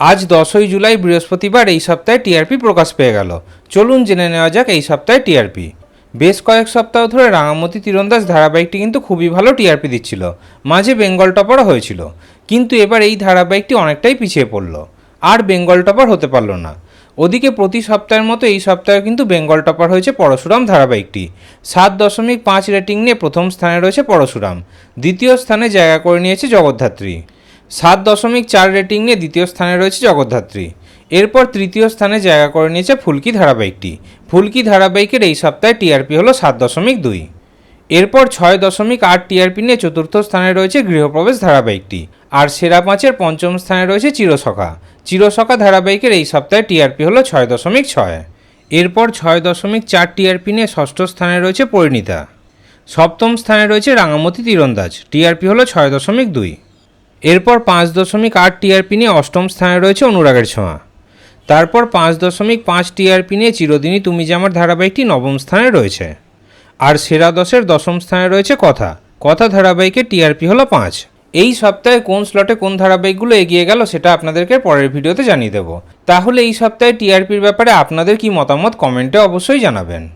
আজ দশই জুলাই বৃহস্পতিবার এই সপ্তাহে টিআরপি প্রকাশ পেয়ে গেল। চলুন জেনে নেওয়া যাক এই সপ্তাহে টিআরপি। বেশ কয়েক সপ্তাহ ধরে রাঙামতি তীরন্দাজ ধারাবাহিকটি কিন্তু খুবই ভালো টিআরপি দিচ্ছিল। মাঝে বেঙ্গল টপারও হয়েছিল। কিন্তু এবার এই ধারাবাহিকটি অনেকটাই পিছিয়ে পড়ল। আর বেঙ্গল টপার হতে পারল না। ওদিকে প্রতি সপ্তাহের মতো এই সপ্তাহে কিন্তু বেঙ্গল টপার হয়েছে পরশুরাম ধারাবাহিকটি। সাত দশমিক পাঁচ রেটিং নিয়ে প্রথম স্থানে রয়েছে পরশুরাম। দ্বিতীয় স্থানে জায়গা করে নিয়েছে জগদ্ধাত্রী। সাত দশমিক চার রেটিং নিয়ে দ্বিতীয় স্থানে রয়েছে জগদ্ধাত্রী। এরপর তৃতীয় স্থানে জায়গা করে নিয়েছে ফুলকি ধারাবাহিকটি। ফুলকি ধারাবাহিকের এই সপ্তাহে টিআরপি হলো সাত দশমিক দুই। এরপর ছয় দশমিক আট টিআরপি নিয়ে চতুর্থ স্থানে রয়েছে গৃহপ্রবেশ ধারাবাহিকটি। আর সেরা পাঁচের পঞ্চম স্থানে রয়েছে চিরসখা। চিরসখা ধারাবাহিকের এই সপ্তাহে টিআরপি হলো ছয় দশমিক ছয়। এরপর ছয় দশমিক চার টিআরপি নিয়ে ষষ্ঠ স্থানে রয়েছে পরিণীতা। সপ্তম স্থানে রয়েছে রাঙামতি তীরন্দাজ। টিআরপি হলো ছয় দশমিক দুই। এরপর পাঁচ দশমিক আট টিআরপি নিয়ে অষ্টম স্থানে রয়েছে অনুরাগের ছোঁয়া। তারপর পাঁচ দশমিক পাঁচ টিআরপি নিয়ে চিরদিনই তুমি যে আমার ধারাবাহিকটি নবম স্থানে রয়েছে। আর সেরা দশের দশম স্থানে রয়েছে কথা। কথা ধারাবাহিকের টিআরপি হলো পাঁচ। এই সপ্তাহে কোন স্লটে কোন ধারাবাহিকগুলো এগিয়ে গেল সেটা আপনাদেরকে পরের ভিডিওতে জানিয়ে দেবো। তাহলে এই সপ্তাহে টিআরপির ব্যাপারে আপনাদের কি মতামত কমেন্টে অবশ্যই জানাবেন।